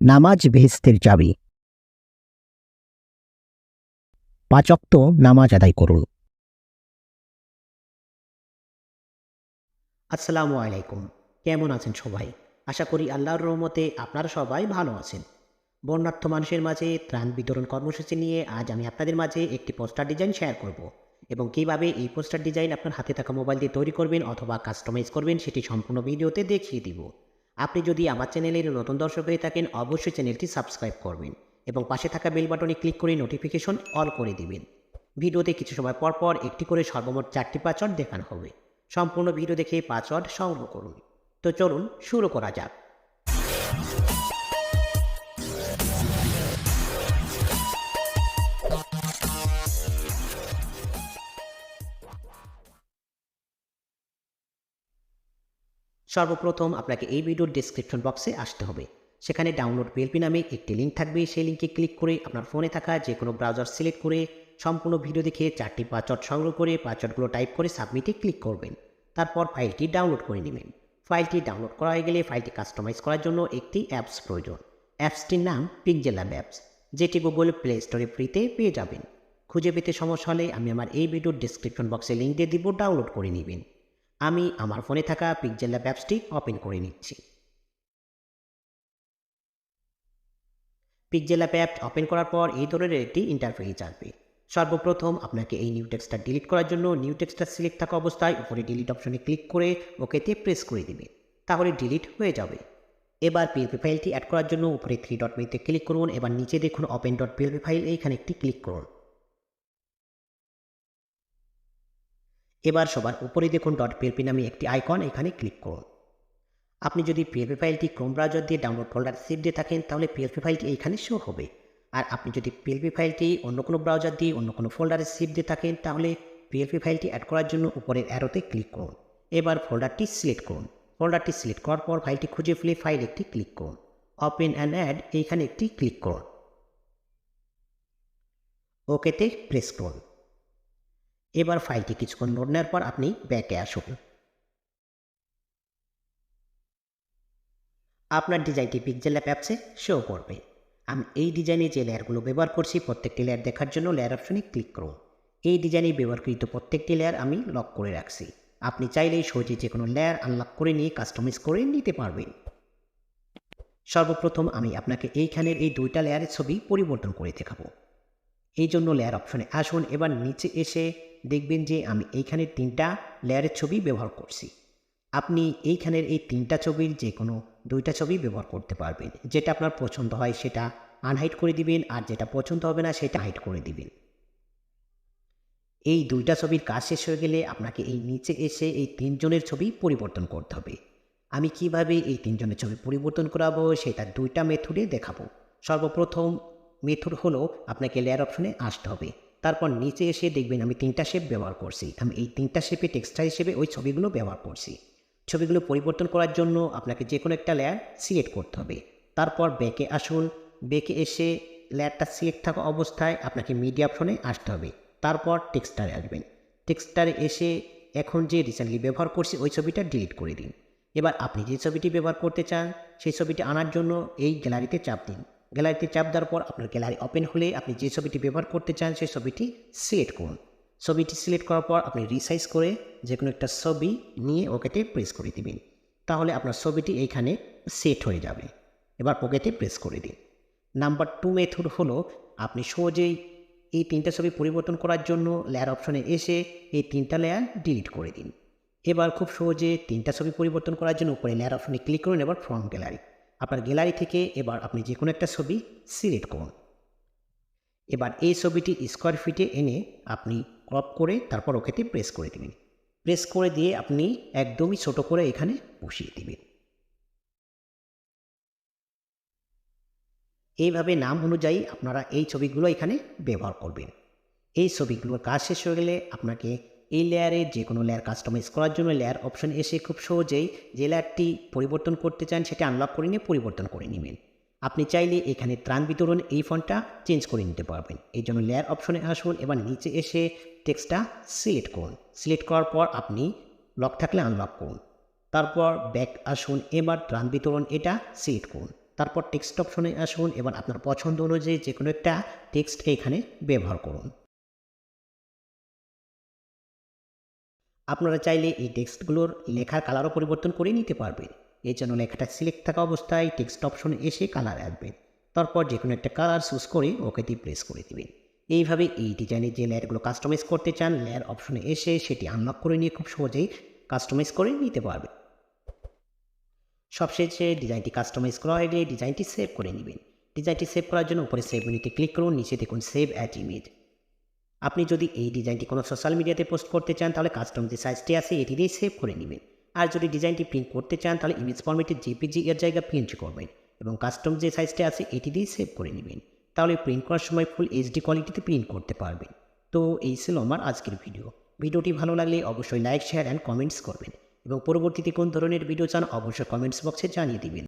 নামাজ বেহেস্তের চাবি। পাচক্ত নামাজ আদায় করুন। আসসালামু আলাইকুম। কেমন আছেন সবাই? আশা করি আল্লাহর রহমতে আপনারা সবাই ভালো আছেন। বর্ণাঢ্য মানুষের মাঝে ত্রাণ বিতরণ কর্মসূচি নিয়ে আজ আমি আপনাদের মাঝে একটি পোস্টার ডিজাইন শেয়ার করব। এবং কীভাবে এই পোস্টার ডিজাইন আপনার হাতে থাকা মোবাইল দিয়ে তৈরি করবেন অথবা কাস্টমাইজ করবেন সেটি সম্পূর্ণ ভিডিওতে দেখিয়ে দিব। আপনি যদি আমার চ্যানেলের নতুন দর্শক হয়ে থাকেন, অবশ্যই চ্যানেলটি সাবস্ক্রাইব করবেন এবং পাশে থাকা বেল বাটনে ক্লিক করে নোটিফিকেশন অল করে দিবেন। ভিডিওতে কিছু সময় পর পর একটি করে সর্বমোট চারটি পাসওয়ার্ড দেখানো হবে। সম্পূর্ণ ভিডিও দেখে পাসওয়ার্ড সংগ্রহ করুন। তো চলুন শুরু করা যাক। সর্বপ্রথম আপনাকে এই ভিডিওর ডিসক্রিপশন বক্সে আসতে হবে। সেখানে ডাউনলোড পিএলপি নামে একটি লিঙ্ক থাকবে। সেই লিঙ্কে ক্লিক করে আপনার ফোনে থাকা যে কোনো ব্রাউজার সিলেক্ট করে সম্পূর্ণ ভিডিও দেখে চারটি পাসওয়ার্ড সংগ্রহ করে পাসওয়ার্ডগুলো টাইপ করে সাবমিটে ক্লিক করবেন। তারপর ফাইলটি ডাউনলোড করে নেবেন। ফাইলটি ডাউনলোড করা হয়ে গেলে ফাইলটি কাস্টমাইজ করার জন্য একটি অ্যাপস প্রয়োজন। অ্যাপসটির নাম পিকজেলাম অ্যাপস যেটি গুগল প্লে স্টোরে ফ্রিতে পেয়ে যাবেন। খুঁজে পেতে সমস্যা হলে আমি আমার এই ভিডিওর ডিসক্রিপশন বক্সে লিঙ্ক দিয়ে দিব ডাউনলোড করে নেবেন। আমি আমার ফোনে থাকা পিকজেলা অ্যাপসটি ওপেন করে নিচ্ছি। পিকজেলা অ্যাপ ওপেন করার পর এই ধরনের একটি ইন্টারফেস আসবে সর্বপ্রথম আপনাকে এই নিউ টেক্সটটা ডিলিট করার জন্য নিউ টেক্সটটা সিলেক্ট থাকা অবস্থায় উপরে ডিলিট অপশনে ক্লিক করে ওকেতে প্রেস করে দিবে। তাহলে ডিলিট হয়ে যাবে। এবার পিএলপি ফাইলটি অ্যাড করার জন্য উপরে থ্রি ডট মেতে ক্লিক করুন। এবার নিচে দেখুন ওপেন ডট পিএলপি ফাইল এইখানে একটি ক্লিক করুন। এবার সবার উপরে দেখুন ডট পিএলপি নামে একটি আইকন এখানে ক্লিক করুন। আপনি যদি পিএলপি ফাইলটি ক্রোম ব্রাউজার দিয়ে ডাউনলোড ফোল্ডার সেভ দিয়ে থাকেন, তাহলে পিএলপি ফাইলটি এইখানে শো হবে। আর আপনি যদি পিএলপি ফাইলটি অন্য কোনো ব্রাউজার দিয়ে, অন্য কোনো ফোল্ডারে সেভ দিয়ে থাকেন, তাহলে পিএলপি ফাইলটি অ্যাড করার জন্য উপরের অ্যারোতে ক্লিক করুন। এবার ফোল্ডারটি সিলেক্ট করুন। ফোল্ডারটি সিলেক্ট করার পর ফাইলটি খুঁজে ফেলে ফাইল একটি ক্লিক করুন। ওপেন অ্যান্ড অ্যাড এইখানে একটি ক্লিক করুন। ওকেতে প্রেস করুন। এবার ফাইলটি কিছুক্ষণ লোড নেওয়ার পর আপনি ব্যাকে আসুন। আপনার ডিজাইনটি পিকজেল অ্যাপ অ্যাপসে শো করবে। আমি এই ডিজাইনে যে লেয়ারগুলো ব্যবহার করছি, প্রত্যেকটি লেয়ার দেখার জন্য লেয়ার অপশনে ক্লিক করুন। এই ডিজাইনে ব্যবহারকৃত প্রত্যেকটি লেয়ার আমি লক করে রাখছি। আপনি চাইলেই সহজে যে কোনো লেয়ার আনলক করে নিয়ে কাস্টমাইজ করে নিতে পারবেন। সর্বপ্রথম আমি আপনাকে এইখানের এই দুইটা লেয়ারের ছবি পরিবর্তন করে দেখাবো। এই জন্য লেয়ার অপশনে আসুন। এবার নিচে এসে দেখবেন যে আমি এইখানের তিনটা লেয়ারের ছবি ব্যবহার করছি। আপনি এইখানের এই তিনটা ছবির যে কোনো দুইটা ছবি ব্যবহার করতে পারবেন। যেটা আপনার পছন্দ হয় সেটা আনহাইট করে দিবেন আর যেটা পছন্দ হবে না সেটা হাইট করে দিবেন। এই দুইটা ছবির কাজ শেষ হয়ে গেলে আপনাকে এই নিচে এসে এই তিনজনের ছবি পরিবর্তন করতে হবে। আমি কীভাবে এই তিনজনের ছবি পরিবর্তন করাবো সেটা দুইটা মেথডে দেখাবো। সর্বপ্রথম মেথড হলো আপনাকে লেয়ার অপশনে আসতে হবে। তারপর নিচে এসে দেখবেন আমি তিনটা শেপ ব্যবহার করছি। আমি এই তিনটা শেপে টেক্সটার হিসেবে ওই ছবিগুলো ব্যবহার করছি। ছবিগুলো পরিবর্তন করার জন্য আপনাকে যে কোনো একটা লেয়ার সিলেক্ট করতে হবে। তারপর ব্যাকে আসুন। ব্যাকে এসে লেয়ারটা সিলেক্ট থাকা অবস্থায় আপনাকে মিডিয়া অপশনে আসতে হবে। তারপর টেক্সটারে আসবেন। টেক্সটারে এসে এখন যে রিসেন্টলি ব্যবহার করছি ওই ছবিটা ডিলিট করে দিন। এবার আপনি যে ছবিটি ব্যবহার করতে চান, সেই ছবিটি আনার জন্য এই গ্যালারিতে চাপ দিন। গ্যালারিতে চাপ দেওয়ার পর আপনার গ্যালারি ওপেন হলে আপনি যে ছবিটি ব্যবহার করতে চান সেই ছবিটি সিলেক্ট করুন। ছবিটি সিলেক্ট করার পর আপনি রিসাইজ করে যে কোনো একটা ছবি নিয়ে ওকেতে প্রেস করে দিবেন। তাহলে আপনার ছবিটি এইখানে সেট হয়ে যাবে। এবার পকেটে প্রেস করে দিন। নাম্বার টু মেথড হলো আপনি সহজেই এই তিনটা ছবি পরিবর্তন করার জন্য লেয়ার অপশনে এসে এই তিনটা লেয়ার ডিলিট করে দিন। এবার খুব সহজে তিনটা ছবি পরিবর্তন করার জন্য উপরে লেয়ার অপশনে ক্লিক করুন, এবার ফ্রম গ্যালারি আপনার গ্যালারি থেকে এবার আপনি যে কোনো একটা ছবি সিলেক্ট করুন। এবার এই ছবিটি স্কোয়ার ফিটে এনে আপনি ক্রপ করে তারপর ওকেতে প্রেস করে দেবেন। প্রেস করে দিয়ে আপনি একদমই ছোট করে এখানে বসিয়ে দিবেন। এইভাবে নাম অনুযায়ী আপনারা এই ছবিগুলো এখানে ব্যবহার করবেন। এই ছবিগুলোর কাজ শেষ হয়ে গেলে আপনাকে এই লেয়ারে যে কোনো লেয়ার কাস্টমাইজ করার জন্য লেয়ার অপশন এসে খুব সহজেই যে লেয়ারটি পরিবর্তন করতে চান সেটা আনলক করে নিয়ে পরিবর্তন করে নেবেন। আপনি চাইলে এখানে ত্রাণ বিতরণ এই ফন্টটা চেঞ্জ করে নিতে পারবেন। এই জন্য লেয়ার অপশনে আসুন, এবার নিচে এসে টেক্সটটা সিলেক্ট করুন। সিলেক্ট করার পর আপনি লক থাকলে আনলক করুন। তারপর ব্যাক আসুন, এবার ত্রাণ বিতরণ এটা সিলেক্ট করুন। তারপর টেক্সট অপশনে আসুন, এবার আপনার পছন্দ অনুযায়ী যে কোনো একটা টেক্সট এখানে ব্যবহার করুন। আপনারা চাইলে এই টেক্সটগুলোর লেখার কালারও পরিবর্তন করে নিতে পারবেন। এই জন্য লেখাটা সিলেক্ট থাকা অবস্থায় টেক্সট অপশনে এসে কালার আসবেন তারপর যে কোনো একটা কালার চুজ করে ওকেতে প্রেস করে দেবেন। এইভাবে এই ডিজাইনের যে লেয়ারগুলো কাস্টমাইজ করতে চান লেয়ার অপশনে এসে সেটি আনলক করে নিয়ে খুব সহজেই কাস্টমাইজ করে নিতে পারবেন। সবশেষে ডিজাইনটি কাস্টমাইজ করা হয়ে গেলে ডিজাইনটি সেভ করে নেবেন। ডিজাইনটি সেভ করার জন্য উপরে সেভ মেনুতে ক্লিক করুন, নিচে দেখুন সেভ অ্যাট ইমেজ আপনি যদি এই ডিজাইনটি কোনো সোশ্যাল মিডিয়াতে পোস্ট করতে চান, তাহলে কাস্টম যে সাইজটি আছে, এটি দিয়ে সেভ করে নেবেন। আর যদি ডিজাইনটি প্রিন্ট করতে চান, তাহলে ইমেজ ফর্মেটে জেপিজি এর জায়গা প্রিন্ট করবেন এবং কাস্টম যে সাইজটি আছে, এটি দিয়ে সেভ করে নেবেন। তাহলে প্রিন্ট করার সময় ফুল এইচডি কোয়ালিটিতে প্রিন্ট করতে পারবেন। তো এই ছিল আমার আজকের ভিডিও ভিডিওটি ভালো লাগলে অবশ্যই লাইক শেয়ার অ্যান্ড কমেন্টস করবেন। এবং পরবর্তীতে কোন ধরনের ভিডিও চান, অবশ্যই কমেন্টস বক্সে জানিয়ে দিবেন।